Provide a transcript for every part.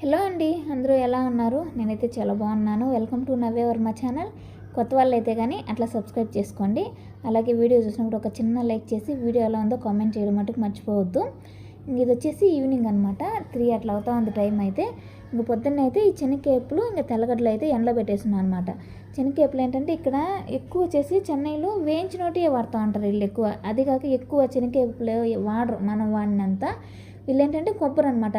Hello అండి అందరూ ఎలా ఉన్నారు? నేనైతే చాలా బాగున్నాను. వెల్కమ్ టు నవ్వే మా ఛానల్. కొత్త వాళ్ళు అయితే కానీ అట్లా సబ్స్క్రైబ్ చేసుకోండి. అలాగే వీడియో చూసినప్పుడు ఒక చిన్న లైక్ చేసి వీడియో ఎలా ఉందో కామెంట్ చేయడం మటుకు మర్చిపోవద్దు. ఇంక ఇది వచ్చేసి ఈవినింగ్ అనమాట త్రీ అట్లా అవుతా ఉంది టైం అయితే. ఇంక పొద్దున్న అయితే ఈ చెనక్కేపులు ఇంకా తెల్లగడ్డలు అయితే ఎండలో పెట్టేస్తున్నాను అనమాట చెనక్కేపులు ఏంటంటే ఇక్కడ ఎక్కువ వచ్చేసి చెన్నైలో వేయించినోటి వాడుతూ ఉంటారు వీళ్ళు ఎక్కువ. అది కాక ఎక్కువ చెనక్కేపులు వాడరు. మనం వాడినంత వీళ్ళు ఏంటంటే కొబ్బరి అనమాట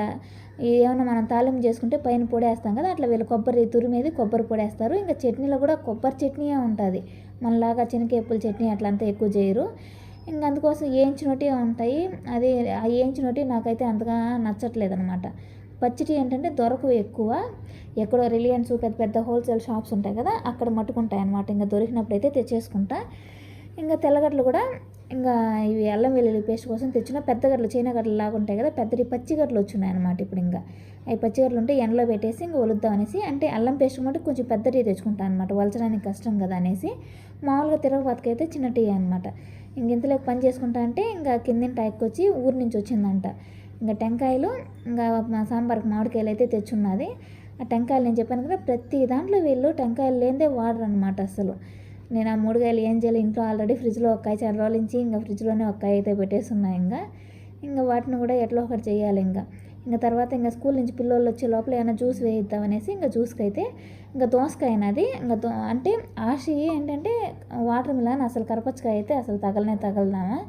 ఏమైనా మనం తాలింపు చేసుకుంటే పైన పొడి వేస్తాం కదా అట్లా వీళ్ళు కొబ్బరి తురిమేది కొబ్బరి పొడి వేస్తారు ఇంకా చట్నీలో కూడా కొబ్బరి చట్నీయే ఉంటుంది. మనలాగా శనగకేపుల చట్నీ అట్లా అంతా ఎక్కువ చేయరు. ఇంకా అందుకోసం వేయించినట్టే ఉంటాయి. అది ఆ వేయించినోటి నాకైతే అంతగా నచ్చట్లేదు అనమాట పచ్చడి ఏంటంటే దొరకవు ఎక్కువ. ఎక్కడో రిలయన్స్ పెద్ద పెద్ద హోల్సేల్ షాప్స్ ఉంటాయి కదా అక్కడ మట్టుకుంటాయి అనమాట ఇంకా దొరికినప్పుడు అయితే తెచ్చేసుకుంటా. ఇంకా తెల్లగడ్డలు కూడా ఇంకా ఇవి అల్లం వెల్లుల్లి పేస్ట్ కోసం తెచ్చిన పెద్ద గడ్డలు చైనా గడ్డలు లాగా ఉంటాయి కదా పెద్దటి పచ్చి గడ్డలు వచ్చినాయి అనమాట ఇప్పుడు ఇంకా. అవి పచ్చి గడ్డలు ఉంటే ఎండలో పెట్టేసి ఇంకా వలుద్దాం అనేసి అంటే అల్లం పేస్ట్ మటు కొంచెం పెద్దటి తెచ్చుకుంటాను అనమాట వలచడానికి కష్టం కదా అనేసి. మామూలుగా తిరగబాతకి అయితే చిన్న టీ అనమాట ఇంక ఇంతలోకి పని చేసుకుంటా అంటే ఇంకా కిందింటి వచ్చి ఊరి నుంచి వచ్చిందంట. ఇంకా టెంకాయలు ఇంకా మా సాంబార్కి మామిడికాయలు అయితే తెచ్చున్నది. ఆ టెంకాయలు నేను చెప్పాను కదా ప్రతి దాంట్లో వీళ్ళు టెంకాయలు లేనిదే వాడరు అనమాట అసలు. నేను ఆ మూడు కాయలు ఏం చేయాలి ఇంట్లో ఆల్రెడీ ఫ్రిడ్జ్లో ఒక్కాయ చాలా రోజుల నుంచి ఇంకా ఫ్రిడ్జ్లోనే ఒక్కాయ అయితే పెట్టేస్తున్నాయి ఇంకా. ఇంకా వాటిని కూడా ఎట్లా ఒకటి చేయాలి ఇంకా. ఇంకా తర్వాత ఇంకా స్కూల్ నుంచి పిల్లలు వచ్చే లోపల ఏమైనా జ్యూస్ వేయిద్దాం అనేసి ఇంకా జ్యూస్కి అయితే ఇంకా దోసకాయ అది ఇంకా దో అంటే ఆశ ఏంటంటే వాటర్ మిలాన్ అసలు కరపచ్చకాయ అయితే అసలు తగలనే తగలదామా.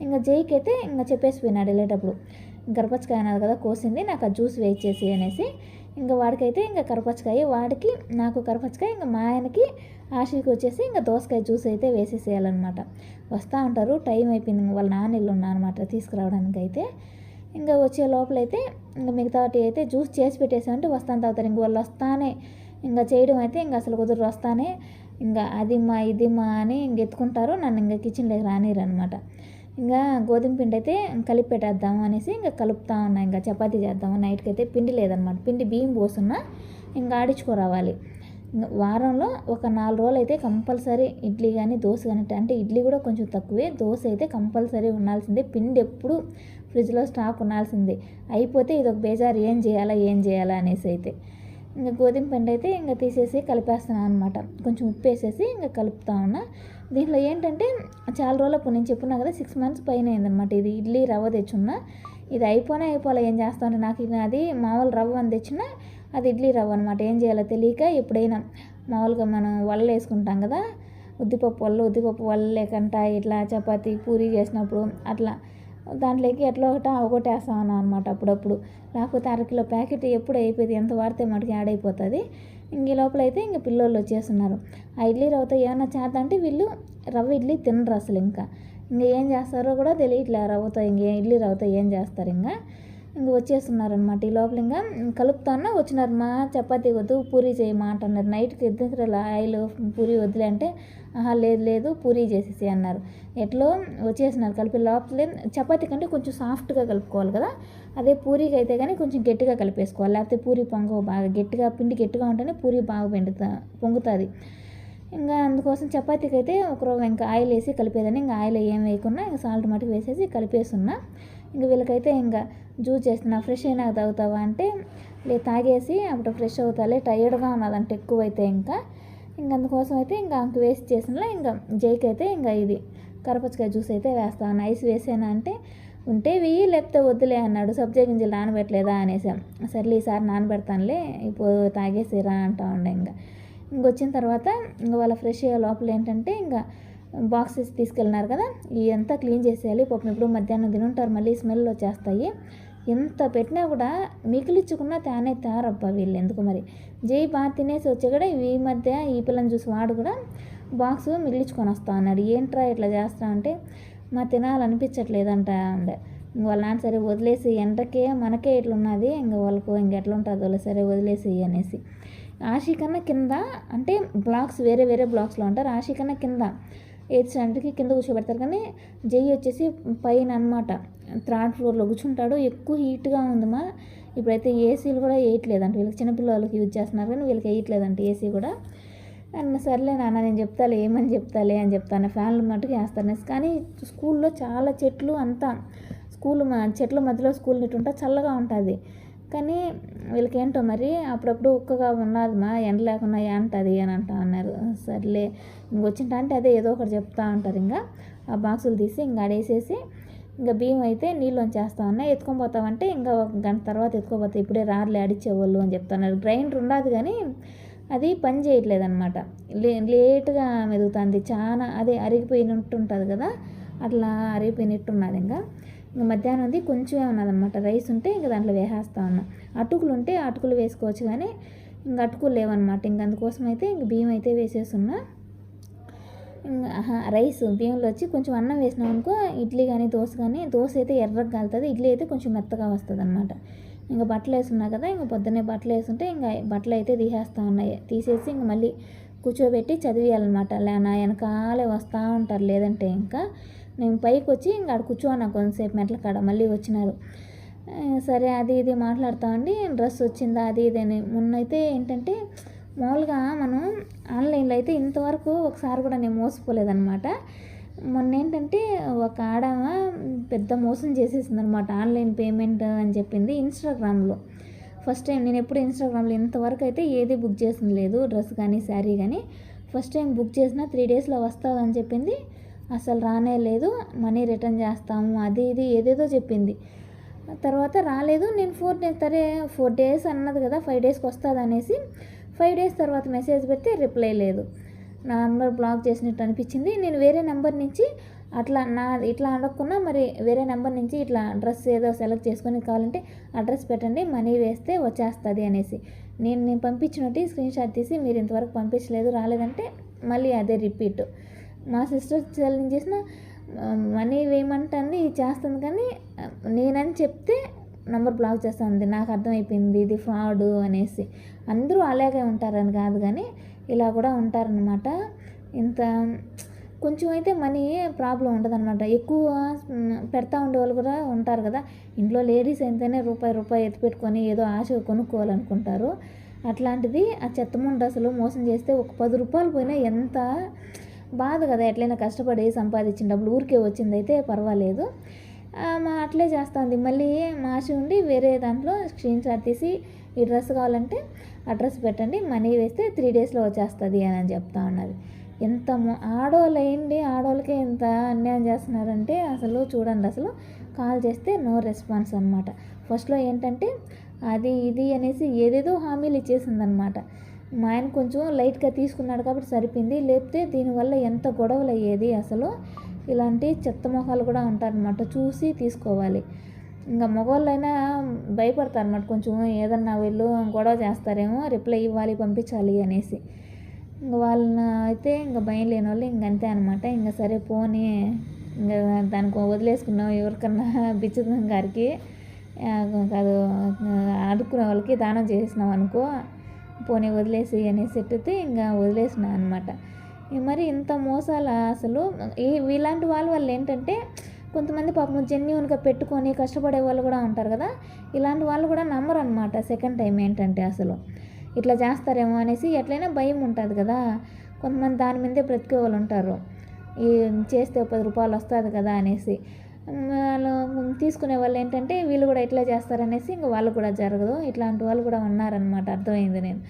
ఇంకా జైకి అయితే ఇంకా చెప్పేసి పోయినాడు వెళ్ళేటప్పుడు. కరపచ్చకాయ అన్నది కదా కోసింది నాకు ఆ జ్యూస్ వేయించేసి అనేసి. ఇంకా వాడికైతే ఇంకా కరపచ్చకాయ వాడికి నాకు కరపచ్చకాయ ఇంకా మా ఆయనకి ఆశకి వచ్చేసి ఇంకా దోసకాయ జ్యూస్ అయితే వేసేసేయాలన్నమాట. వస్తూ ఉంటారు టైం అయిపోయింది వాళ్ళ నాన్న ఇల్లు ఉన్నా అనమాట తీసుకురావడానికి అయితే ఇంకా వచ్చే లోపలైతే ఇంకా మిగతా అయితే జ్యూస్ చేసి పెట్టేసామంటే వస్తాను తాగుతారు. ఇంక వాళ్ళు వస్తానే ఇంకా చేయడం అయితే ఇంకా అసలు కుదురు వస్తానే. ఇంకా అది మా ఇది మా అని ఇంక ఎత్తుకుంటారు నన్ను ఇంకా కిచెన్లోకి రానిరు అనమాట ఇంకా గోధుమ పిండి అయితే కలిపి పెట్టేద్దాము అనేసి ఇంకా కలుపుతా ఉన్నా. ఇంకా చపాతీ చేద్దాము. నైట్కి అయితే పిండి లేదనమాట. పిండి బియ్యం పోసున్నా ఇంకా ఆడించుకోరావాలి. వారంలో ఒక నాలుగు రోజులు అయితే కంపల్సరీ ఇడ్లీ కానీ దోశ కానీ అంటే ఇడ్లీ కూడా కొంచెం తక్కువే. దోశ అయితే కంపల్సరీ ఉండాల్సిందే. పిండి ఎప్పుడు ఫ్రిడ్జ్లో స్టాక్ ఉండాల్సిందే. అయిపోతే ఇది ఒక బేజారు. ఏం చేయాలా ఏం చేయాలా అనేసి అయితే. ఇంకా గోధుమ పిండి అయితే ఇంకా తీసేసి కలిపేస్తున్నాను అనమాట కొంచెం ఉప్పు వేసేసి ఇంకా కలుపుతా ఉన్నా. దీంట్లో ఏంటంటే చాలా రోజులప్పుడు నేను చెప్పున్నా కదా సిక్స్ మంత్స్ పైన అయిందనమాట ఇది. ఇడ్లీ రవ్వ తెచ్చున్నా. ఇది అయిపోయినా అయిపోలే ఏం చేస్తాను నాకు అది మామూలు రవ్వ అని తెచ్చినా అది ఇడ్లీ రవ్వ అనమాట ఏం చేయాలో తెలియక ఎప్పుడైనా మామూలుగా మనం వల్ల వేసుకుంటాం కదా ఉద్దిపప్పు వల్ల ఉద్దిపప్పు వల్ల లేకంట ఇట్లా చపాతీ పూరి చేసినప్పుడు అట్లా దాంట్లోకి ఎట్లా ఒకట ఒకటి వేస్తాను అనమాట అప్పుడప్పుడు. లేకపోతే అరకిలో ప్యాకెట్ ఎప్పుడు అయిపోయింది? ఎంత వాడితే మటుకు యాడ్ అయిపోతుంది. ఇంక లోపల అయితే ఇంక పిల్లోళ్ళు వచ్చేస్తున్నారు. ఆ ఇడ్లీ రవ్వతో ఏమైనా చేద్దాం అంటే వీళ్ళు రవ్వ ఇడ్లీ తినరు అసలు ఇంకా. ఇంకా ఏం చేస్తారో కూడా తెలియట్లే రవ్వతో ఇంక ఇడ్లీ రవ్వతో ఏం చేస్తారు ఇంకా. ఇంక వచ్చేస్తున్నారనమాట ఈ లోపల ఇంకా కలుపుతాను. వచ్చినారు మా చపాతీ వద్దు పూరి చేయమా అంటున్నారు. నైట్కి ఇద్దరు ఆయిల్ పూరి వద్దులే అంటే ఆహా లేదు లేదు పూరి చేసేసి అన్నారు. ఎట్లో వచ్చేసినారు కలిపి లోపలే చపాతీ కంటే కొంచెం సాఫ్ట్గా కలుపుకోవాలి కదా. అదే పూరికి అయితే కానీ కొంచెం గట్టిగా కలిపేసుకోవాలి. లేకపోతే పూరి పొంగ బాగా గట్టిగా పిండి గట్టిగా ఉంటేనే పూరి బాగా పెండుతా పొంగుతుంది. ఇంకా అందుకోసం చపాతీకి అయితే ఒక ఇంకా ఆయిల్ వేసి కలిపేదని ఇంకా ఆయిల్ ఏం వేయకుండా ఇంకా సాల్ట్ మటుకు వేసేసి కలిపేస్తున్నా ఇంక వీళ్ళకైతే ఇంకా జ్యూస్ చేస్తున్నా. ఫ్రెష్ అయినా తాగుతావా అంటే లేదు తాగేసి అప్పుడు ఫ్రెష్ అవుతాలే టైర్డ్గా ఉన్నదంటే ఎక్కువ అయితే ఇంకా. ఇంక అందుకోసం అయితే ఇంకా అంక వేసి చేసినలా ఇంకా జైకి అయితే ఇంకా ఇది కరపచ్చకాయ జ్యూస్ అయితే వేస్తాను ఐస్ వేసానా అంటే ఉంటే వెయ్యి లేకపోతే వద్దులే అన్నాడు. సబ్జా గింజలు నానబెట్టలేదా అనేసాం. సర్లే ఈసారి నానబెడతానులే ఇప్పుడు తాగేసిరా అంటా ఉండే ఇంకా. ఇంకొచ్చిన తర్వాత ఇంకా వాళ్ళ ఫ్రెష్ అయ్యే లోపల ఏంటంటే ఇంకా బాక్సెస్ తీసుకెళ్ళినారు కదా ఇదంతా క్లీన్ చేసేయాలి. పాపం ఇప్పుడు మధ్యాహ్నం తినుంటారు మళ్ళీ స్మెల్ వచ్చేస్తాయి. ఎంత పెట్టినా కూడా మిగిలిచ్చుకున్నా తానే తారబ్బా వీళ్ళు ఎందుకు మరి? జై బాగా తినేసి వచ్చే కూడా ఈ మధ్య ఈ పిల్లని చూసి వాడు కూడా బాక్స్ మిగిలించుకొని వస్తా అన్నాడు. ఏంట్రా ఇట్లా చేస్తా అంటే మా తినాలనిపించట్లేదంట ఉండే వాళ్ళ నాన్న సరే వదిలేసి ఎండకే మనకే ఇట్లున్నది ఇంకా వాళ్ళకు ఇంకెట్లా ఉంటుందో సరే వదిలేసి అనేసి. ఆశీ కన్నా కింద అంటే బ్లాక్స్ వేరే వేరే బ్లాక్స్లో ఉంటారు ఆశీ కన్నా కింద ఎయిత్ స్టాండర్డ్కి కింద కూర్చోబెడతారు. కానీ జై వచ్చేసి పైన అనమాట థర్డ్ ఫ్లోర్లో కూర్చుంటాడు. ఎక్కువ హీట్గా ఉందమ్మా. ఇప్పుడైతే ఏసీలు కూడా వేయట్లేదంట వీళ్ళకి చిన్నపిల్లలకి యూజ్ చేస్తున్నారు కానీ వీళ్ళకి వేయట్లేదంట ఏసీ కూడా. అన్న సర్లే నాన్న నేను చెప్తాలే ఏమని చెప్తాలే అని చెప్తాను. ఫ్యాన్లు మట్టుకు వేస్తాను. కానీ స్కూల్లో చాలా చెట్లు అంతా స్కూల్ చెట్ల మధ్యలో స్కూల్ ఉంటే చల్లగా ఉంటుంది. కానీ వీళ్ళకేంటో మరి అప్పుడప్పుడు ఉక్కగా ఉన్నదిమా ఎండ లేకుండా ఏంటది అని అంటా అన్నారు సర్లే ఇంకొచ్చింట అంటే అదే ఏదో ఒకటి చెప్తా ఉంటారు ఇంకా. ఆ బాక్సులు తీసి ఇంకా అడేసేసి ఇంకా బియ్యం అయితే నీళ్ళు చేస్తా ఉన్నాయి ఎత్తుకొని పోతామంటే ఇంకా ఒక గంట తర్వాత ఎత్తుకోపోతే ఇప్పుడే రారులే అడిచేవాళ్ళు అని చెప్తున్నారు గ్రైండర్ ఉండదు కానీ అది పని చేయట్లేదు అనమాట లే లేటుగా మెదుగుతుంది. చాలా అదే అరిగిపోయినట్టు ఉంటుంది కదా అట్లా అరిగిపోయినట్టున్నది ఇంకా. ఇంకా మధ్యాహ్నంది కొంచెమే ఉన్నదన్నమాట. రైస్ ఉంటే ఇంకా దాంట్లో వేసేస్తా ఉన్నా. అటుకులు ఉంటే అటుకులు వేసుకోవచ్చు కానీ ఇంకా అటుకులు లేవన్నమాట. ఇంక అందుకోసం అయితే ఇంక బియ్యం అయితే వేసేస్తున్నా ఇంకా రైస్ బియ్యంలో వచ్చి కొంచెం అన్నం వేసినాం అనుకో ఇడ్లీ కానీ దోశ కానీ దోశ అయితే ఎర్రగా కాలుతుంది. ఇడ్లీ అయితే కొంచెం మెత్తగా వస్తుంది అనమాట ఇంకా బట్టలు వేసున్నా కదా ఇంకా పొద్దున్నే బట్టలు వేసుంటే ఇంకా బట్టలు అయితే తీసేస్తా ఉన్నాయి తీసేసి ఇంక మళ్ళీ కూర్చోబెట్టి చదివేయాలన్నమాట. లేనా వెనకాలే వస్తూ ఉంటారు లేదంటే ఇంకా నేను పైకి వచ్చి ఇంకా ఆడ కూర్చోన్నా కొంతసేపు మెట్ల కాడ మళ్ళీ వచ్చినారు. సరే అది ఇది మాట్లాడుతామండి డ్రెస్ వచ్చిందా అది ఇది అని. మొన్నైతే ఏంటంటే మామూలుగా మనం ఆన్లైన్లో అయితే ఇంతవరకు ఒకసారి కూడా నేను మోసపోలేదనమాట మొన్న ఏంటంటే ఒక ఆడమ పెద్ద మోసం చేసేసింది అనమాట ఆన్లైన్ పేమెంట్ అని చెప్పింది ఇన్స్టాగ్రామ్లో. ఫస్ట్ టైం నేను ఎప్పుడు ఇన్స్టాగ్రామ్లో ఇంతవరకు అయితే ఏది బుక్ చేసింది లేదు డ్రెస్ కానీ శారీ కానీ. ఫస్ట్ టైం బుక్ చేసిన త్రీ డేస్లో వస్తుందని చెప్పింది. అసలు రానే లేదు మనీ రిటర్న్ చేస్తాము అది ఇది ఏదేదో చెప్పింది. తర్వాత రాలేదు నేను ఫోర్ డేస్ సరే ఫోర్ డేస్ అన్నది కదా ఫైవ్ డేస్కి వస్తుంది అనేసి ఫైవ్ డేస్ తర్వాత మెసేజ్ పెడితే రిప్లై లేదు. నా నెంబర్ బ్లాక్ చేసినట్టు అనిపించింది. నేను వేరే నెంబర్ నుంచి అట్లా నా ఇట్లా అడగకుండా మరి వేరే నెంబర్ నుంచి ఇట్లా అడ్రస్ ఏదో సెలెక్ట్ చేసుకొని కావాలంటే అడ్రస్ పెట్టండి మనీ వేస్తే వచ్చేస్తుంది అనేసి. నేను నేను పంపించినట్టు స్క్రీన్ షాట్ తీసి మీరు ఇంతవరకు పంపించలేదు రాలేదంటే మళ్ళీ అదే రిపీట్. మా సిస్టర్ నేను చేసిన మనీ వేయమంటుంది చేస్తుంది కానీ నేనని చెప్తే నంబర్ బ్లాక్ చేస్తుంది నాకు అర్థమైపోయింది ఇది ఫ్రాడ్ అనేసి. అందరూ అలాగే ఉంటారని కాదు కానీ ఇలా కూడా ఉంటారనమాట ఇంత కొంచెం అయితే మనీ ప్రాబ్లం ఉండదన్నమాట. ఎక్కువ పెడతా ఉండే వాళ్ళు కూడా ఉంటారు కదా ఇంట్లో లేడీస్ అయితేనే రూపాయి రూపాయి ఎత్తి పెట్టుకొని ఏదో ఆశ కొనుక్కోవాలనుకుంటారు. అట్లాంటిది ఆ చెత్త ముండ అసలు మోసం చేస్తే ఒక పది రూపాయలు పోయినా ఎంత బాధ కదా ఎట్లయినా కష్టపడి సంపాదించిన డబ్బులు ఊరికే వచ్చింది అయితే పర్వాలేదు మా అట్లే చేస్తుంది. మళ్ళీ మాసి ఉండి వేరే దాంట్లో స్క్రీన్ షాట్ తీసి ఈ డ్రెస్ కావాలంటే అడ్రస్ పెట్టండి మనీ వేస్తే త్రీ డేస్లో వచ్చేస్తుంది అని అని చెప్తా ఉన్నది ఎంత ఆడవాళ్ళు ఏంటి? ఆడవాళ్ళకే ఎంత అన్యాయం చేస్తున్నారంటే అసలు చూడండి అసలు కాల్ చేస్తే నో రెస్పాన్స్ అనమాట ఫస్ట్లో ఏంటంటే అది ఇది అనేసి ఏదేదో హామీలు ఇచ్చేసిందనమాట మా ఆయన కొంచెం లైట్గా తీసుకున్నాడు కాబట్టి సరిపోయింది. లేకపోతే దీనివల్ల ఎంత గొడవలు అయ్యేది అసలు? ఇలాంటి చెత్త మొహాలు కూడా ఉంటారనమాట చూసి తీసుకోవాలి. ఇంకా మగవాళ్ళైనా భయపడతారు అనమాట కొంచెం ఏదన్నా వీళ్ళు గొడవ చేస్తారేమో రిప్లై ఇవ్వాలి పంపించాలి అనేసి. ఇంకా వాళ్ళని అయితే ఇంకా భయం లేని వాళ్ళు ఇంక అంతే అనమాట ఇంకా సరే పోనీ ఇంకా దానికి వదిలేసుకున్నాం ఎవరికన్నా బిచ్చుదం గారికి. కాదు అడుక్కునే వాళ్ళకి దానం చేసినాం అనుకో. పోనీ వదిలేసి అనేసి ఎట్టితే ఇంకా వదిలేసిన అనమాట మరి ఇంత మోసాల అసలు ఈ ఇలాంటి వాళ్ళ వల్ల ఏంటంటే కొంతమంది పాపం జెన్యున్గా పెట్టుకొని కష్టపడే వాళ్ళు కూడా ఉంటారు కదా ఇలాంటి వాళ్ళు కూడా నమ్మరు అనమాట సెకండ్ టైం ఏంటంటే అసలు. ఇట్లా చేస్తారేమో అనేసి ఎట్లయినా భయం ఉంటుంది కదా కొంతమంది దాని మీదే బ్రతికే వాళ్ళు ఉంటారు. ఈ చేస్తే పది రూపాయలు వస్తుంది కదా అనేసి. వాళ్ళు తీసుకునే వాళ్ళు ఏంటంటే వీళ్ళు కూడా ఇట్లా చేస్తారనేసి ఇంక వాళ్ళు కూడా జరగదు. ఇట్లాంటి వాళ్ళు కూడా ఉన్నారనమాట అర్థమైంది నేను.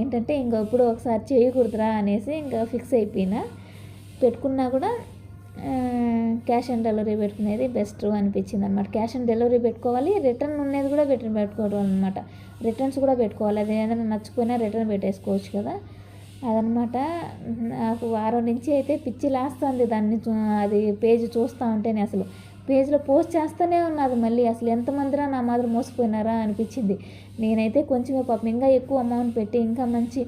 ఏంటంటే ఇంకా ఎప్పుడు ఒకసారి చేయకూడదురా అనేసి ఇంకా ఫిక్స్ అయిపోయినా. పెట్టుకున్నా కూడా క్యాష్ ఆన్ డెలివరీ పెట్టుకునేది బెస్ట్ అనిపించింది అనమాట క్యాష్ ఆన్ డెలివరీ పెట్టుకోవాలి రిటర్న్ ఉన్నది కూడా రిటర్న్ పెట్టుకోవడం అనమాట రిటర్న్స్ కూడా పెట్టుకోవాలి. అది ఏదైనా నచ్చిపోయినా రిటర్న్ పెట్టేసుకోవచ్చు కదా. అదనమాట నాకు వారం నుంచి అయితే పిచ్చి లాస్తుంది దాన్ని చూ అది పేజ్ చూస్తూ ఉంటేనే అసలు. పేజ్లో పోస్ట్ చేస్తూనే ఉన్నారు మళ్ళీ. అసలు ఎంతమందిరా నా మాత్రం మోసపోయినారా అనిపించింది. నేనైతే కొంచెం పాపం. ఇంకా ఎక్కువ అమౌంట్ పెట్టి ఇంకా మంచి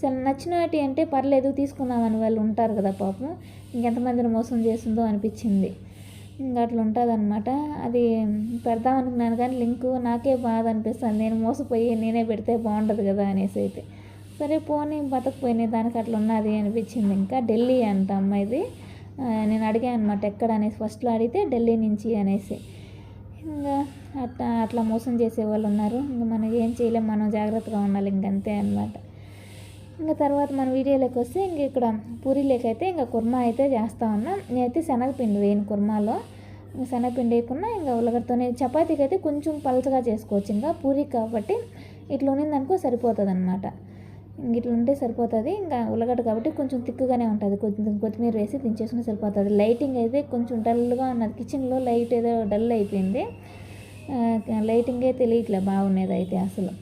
సరే నచ్చినటి అంటే పర్లేదు తీసుకుందామని వాళ్ళు ఉంటారు కదా పాపం. ఇంకెంతమందిని మోసం చేసిందో అనిపించింది. ఇంకా అట్లా ఉంటుంది అనమాట అది పెడదాం అనుకున్నాను కానీ లింక్ నాకే బాధ అనిపిస్తుంది. నేను మోసపోయి నేనే పెడితే బాగుండదు కదా అనేసి అయితే. సరే పోనీ బతకపోయినాయి దానికి అట్లా ఉన్నది అనిపించింది. ఇంకా ఢిల్లీ అంట అమ్మాయిది. నేను అడిగాను అనమాట ఎక్కడ అనేసి ఫస్ట్లో అడిగితే ఢిల్లీ నుంచి అనేసి. ఇంకా అట్లా అట్లా మోసం చేసే వాళ్ళు ఉన్నారు. ఇంకా మనం ఏం చేయలేం మనం జాగ్రత్తగా ఉండాలి ఇంకంతే అనమాట ఇంకా తర్వాత మన వీడియోలోకి వస్తే ఇంక ఇక్కడ పూరీలోకైతే ఇంకా కుర్మా అయితే చేస్తా ఉన్నా. నేనైతే శనగపిండి వేయను కుర్మాలో. ఇంకా శనగపిండి వేయకుండా ఇంకా ఉల్లగడ్డతోనే చపాతీకి అయితే కొంచెం పలచగా చేసుకోవచ్చు. ఇంకా పూరి కాబట్టి ఇట్లా ఉన్నిందనుకో సరిపోతుంది అనమాట ఇట్లా ఉంటే సరిపోతుంది. ఇంకా ఉల్లగడ్డ కాబట్టి కొంచెం తిక్కుగానే ఉంటుంది. కొంచెం కొత్తిమీర వేసి దించేసుకుని సరిపోతుంది. లైటింగ్ అయితే కొంచెం డల్గా ఉన్నది. కిచెన్లో లైట్ ఏదో డల్ అయిపోయింది. లైటింగే తెలియట్లే బాగున్నది అయితే అసలు.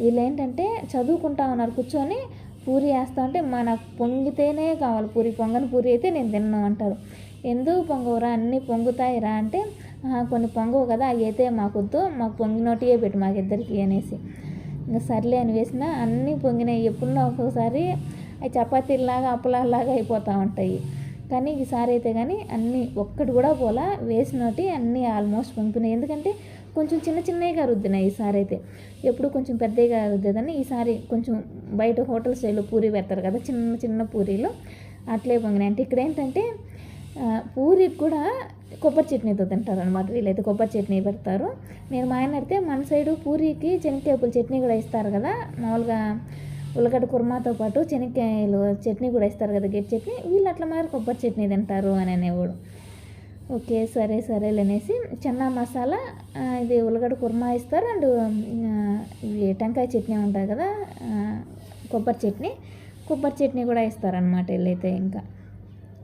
వీళ్ళు ఏంటంటే చదువుకుంటా ఉన్నారు కూర్చొని. పూరి వేస్తా ఉంటే మనకు పొంగితేనే కావాలి. పూరి పొంగని పూరి అయితే నేను తిన్నాను అంటారు. ఎందుకు పొంగవురా? అన్నీ పొంగుతాయిరా? అంటే కొన్ని పొంగవు కదా. అవి అయితే మాకొద్దు. మాకు పొంగినోటియే పెట్టు మాకిద్దరికి అనేసి. ఇంకా సర్లే అని వేసిన అన్నీ పొంగినాయి. ఎప్పుడున్నా ఒక్కొక్కసారి అవి చపాతీలాగా అప్పలాగా అయిపోతూ ఉంటాయి. కానీ ఈసారి అయితే కానీ అన్నీ ఒక్కటి కూడా పోలా. వేసినోటి అన్నీ ఆల్మోస్ట్ పొంగుతున్నాయి. ఎందుకంటే కొంచెం చిన్న చిన్నవిగా రుద్దినాయి ఈసారి అయితే. ఎప్పుడు కొంచెం పెద్దగా రుద్దేదని ఈసారి కొంచెం బయట హోటల్ స్టైల్లో పూరి పెడతారు కదా చిన్న చిన్న పూరీలు అట్లే పొంగినాయి. అంటే ఇక్కడ ఏంటంటే పూరికి కూడా కొబ్బరి చట్నీతో తింటారు అనమాట వీళ్ళైతే కొబ్బరి చట్నీ పెడతారు. నేను మా ఆయన అడితే మన సైడు పూరికి శనక్కాయల చట్నీ కూడా ఇస్తారు కదా. మామూలుగా ఉల్లగడ్డ కుర్మాతో పాటు శనక్కాయలు చట్నీ కూడా ఇస్తారు కదా గెట్ చట్నీ. వీళ్ళు అట్లా మరి కొబ్బరి చట్నీ తింటారు అని అనేవాడు. ఓకే సరే సరే అనేసి చెన్నా మసాలా ఇది ఉల్లగడ్డ కుర్మా ఇస్తారు అండ్ ఇవి టెంకాయ చట్నీ ఉంటుంది కదా కొబ్బరి చట్నీ. కొబ్బరి చట్నీ కూడా ఇస్తారనమాట వీళ్ళైతే ఇంకా.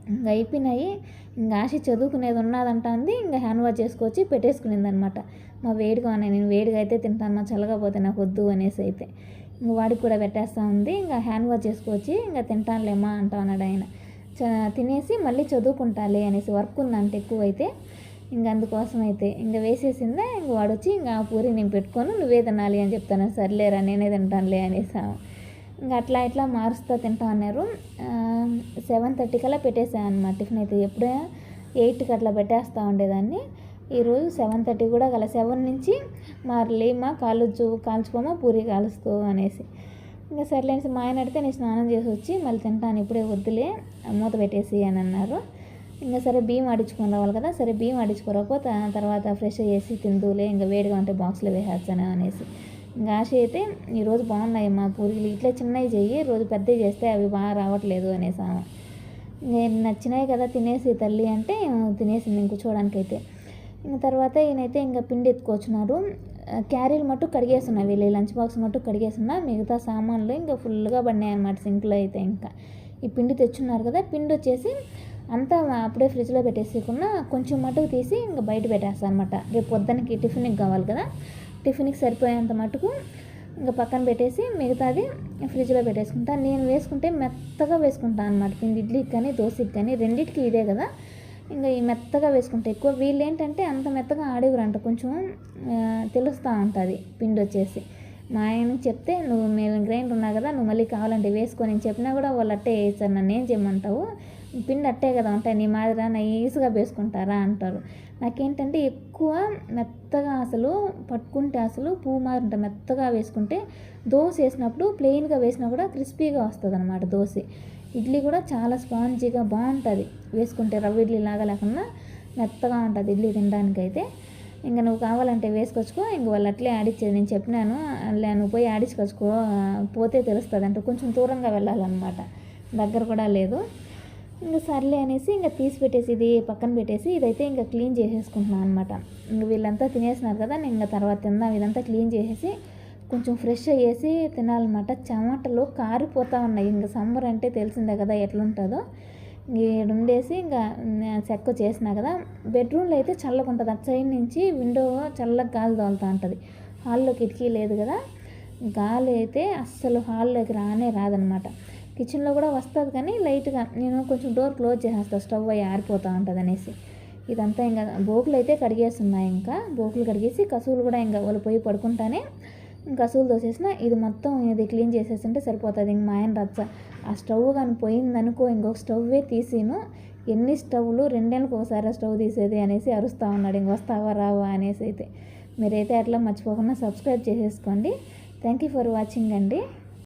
ఇంకా అయిపోయినాయి. ఇంకా ఆశ చదువుకునేది ఉన్నదంట అంది. ఇంకా హ్యాండ్ వాష్ చేసుకొచ్చి పెట్టేసుకునేది అనమాట మా వేడిగా ఉన్నాయి. నేను వేడిగా అయితే తింటాను. మా చల్లగా పోతే నాకు వద్దు అనేసి అయితే. ఇంక వాడికి కూడా పెట్టేస్తా ఉంది. ఇంకా హ్యాండ్ వాష్ చేసుకొచ్చి ఇంకా తింటానులేమా అంటా అన్నాడు ఆయన తినేసి మళ్ళీ చదువుకుంటాలే అనేసి వర్క్ ఉందంటే ఎక్కువ అయితే ఇంక అందుకోసం అయితే. ఇంకా వేసేసిందే. ఇంక వాడు వచ్చి ఇంకా ఆ పూరి నేను పెట్టుకొని. నువ్వే తినాలి అని చెప్తాను. సర్లేరా నేనే తింటానులే అనేసి ఇంకా అట్లా ఇట్లా మారుస్తూ తింటా అన్నారు. సెవెన్ థర్టీ కల్లా పెట్టేసాను అనమాట టిఫిన్ అయితే. ఎప్పుడే ఎయిట్కి అట్లా పెట్టేస్తూ ఉండేదాన్ని. ఈరోజు సెవెన్ థర్టీ కూడా కల సెవెన్ నుంచి లేమా కాలుచు కాల్చుకోమా పూరి కాలుస్తూ అనేసి. ఇంకా సర్లేసి మా ఆయన అడితే నేను స్నానం చేసి వచ్చి మళ్ళీ తింటాను ఇప్పుడే వద్దులే మూత పెట్టేసి అని అన్నారు. ఇంకా సరే బియ్యం ఆడించుకొని రావాలి కదా సరే బియ్యం ఆడించుకోకపోతే తర్వాత ఫ్రెష్ చేసి తిందులే ఇంకా వేడిగా ఉంటే బాక్స్లో వేసేస్తాను అనేసి. ఇంకా అయితే ఈరోజు బాగున్నాయి మా పూరీలు. ఇట్లా చిన్నవి చెయ్యి రోజు పెద్దవి చేస్తే అవి బాగా రావట్లేదు అనేసి నేను నచ్చినాయి కదా తినేసి తల్లి అంటే తినేసింది ఇంక చూడడానికైతే అయితే ఇంక తర్వాత ఈయనైతే ఇంకా పిండి ఎత్తుకొచ్చినారు క్యారీలు మట్టు కడిగేస్తున్నా వీళ్ళు లంచ్ బాక్స్ మట్టు కడిగేస్తున్నా మిగతా సామాన్లు ఇంకా ఫుల్గా పడినాయి అనమాట సింక్లో అయితే ఇంకా. ఈ పిండి తెచ్చున్నారు కదా పిండి వచ్చేసి అంతా అప్పుడే ఫ్రిడ్జ్లో పెట్టేసేకున్నా కొంచెం మటుకు తీసి ఇంకా బయట పెట్టేస్తాను అనమాట రేపు పొద్దునకి టిఫిన్కి కావాలి కదా టిఫిన్కి సరిపోయేంత మటుకు ఇంకా పక్కన పెట్టేసి మిగతాది ఫ్రిడ్జ్లో పెట్టేసుకుంటాను నేను వేసుకుంటే మెత్తగా వేసుకుంటాను అనమాట పిండి ఇడ్లీకి కానీ దోశకి కానీ రెండింటికి ఇదే కదా. ఇంకా ఈ మెత్తగా వేసుకుంటే ఎక్కువ. వీళ్ళు ఏంటంటే అంత మెత్తగా ఆడేవారంట. కొంచెం తెలుస్తూ ఉంటుంది పిండి వచ్చేసి మా ఆయనకి చెప్తే నువ్వు మేము గ్రైండర్ ఉన్నా కదా నువ్వు మళ్ళీ కావాలంటే వేసుకొని చెప్పినా కూడా వాళ్ళు అట్టే వేస్తారు నన్ను ఏం చేయమంటావు? పిండి అట్టే కదా ఉంటాయి నీ మాదిరా నైస్గా వేసుకుంటారా అంటారు. నాకేంటంటే ఎక్కువ మెత్తగా అసలు పట్టుకుంటే అసలు పువ్వు మాదిరి మెత్తగా వేసుకుంటే దోశ వేసినప్పుడు ప్లెయిన్గా వేసినా కూడా క్రిస్పీగా వస్తుంది అనమాట దోశ. ఇడ్లీ కూడా చాలా స్పాంజీగా బాగుంటుంది. వేసుకుంటే రవ్వ ఇడ్లీ లాగా లేకుండా మెత్తగా ఉంటుంది ఇడ్లీ తినడానికైతే. ఇంకా నువ్వు కావాలంటే వేసుకొచ్చుకో ఇంక వాళ్ళు అట్లే ఆడిచ్చేది నేను చెప్పినాను అలా నువ్వు పోయి ఆడించుకొచ్చుకో పోతే తెలుస్తుంది అంటే కొంచెం దూరంగా వెళ్ళాలన్నమాట. దగ్గర కూడా లేదు. ఇంకా సర్లే అనేసి ఇంకా తీసి పెట్టేసి ఇది పక్కన పెట్టేసి ఇదైతే ఇంకా క్లీన్ చేసేసుకుంటున్నాను అనమాట ఇంక వీళ్ళంతా తినేసినారు కదా నేను ఇంకా తర్వాత తిందాం ఇదంతా క్లీన్ చేసేసి కొంచెం ఫ్రెష్ అయ్యేసి తినాలన్నమాట. చెమటలు కారిపోతూ ఉన్నాయి. ఇంకా సమ్మర్ అంటే తెలిసిందే కదా ఎట్లుంటుందో. ఉండేసి ఇంకా చెక్క చేసినా కదా బెడ్రూమ్లో అయితే చల్లగా ఉంటుంది అటు సైడ్ నుంచి విండో చల్లగా గాలి తోలుతూ ఉంటుంది. హాల్లో కిటికీ లేదు కదా. గాలి అయితే అస్సలు హాల్లోకి రానే రాదనమాట కిచెన్లో కూడా వస్తుంది కానీ లైట్గా. నేను కొంచెం డోర్ క్లోజ్ చేసేస్తాను స్టవ్ అయ్యి ఆరిపోతూ ఉంటుంది అనేసి ఇదంతా ఇంకా బోకులు అయితే కడిగేస్తున్నాయి ఇంకా. బోకులు కడిగేసి కసువులు కూడా ఇంకా వాళ్ళు పోయి పడుకుంటానే కసువులు తోసేసిన ఇది మొత్తం ఇది క్లీన్ చేసేస్తుంటే సరిపోతుంది. ఇంక మా ఆయన రచ్చ ఆ స్టవ్ కానీ పోయిందనుకో ఇంకొక స్టవ్వే తీసిను. ఎన్ని స్టవ్లు రెండేళ్ళకి ఒకసారి స్టవ్ తీసేది అనేసి అరుస్తూ ఉన్నాడు. ఇంక వస్తావా రావా అనేసి అయితే. మీరైతే అట్లా మర్చిపోకుండా సబ్స్క్రైబ్ చేసేసుకోండి. థ్యాంక్ యూ ఫర్ వాచింగ్ అండి.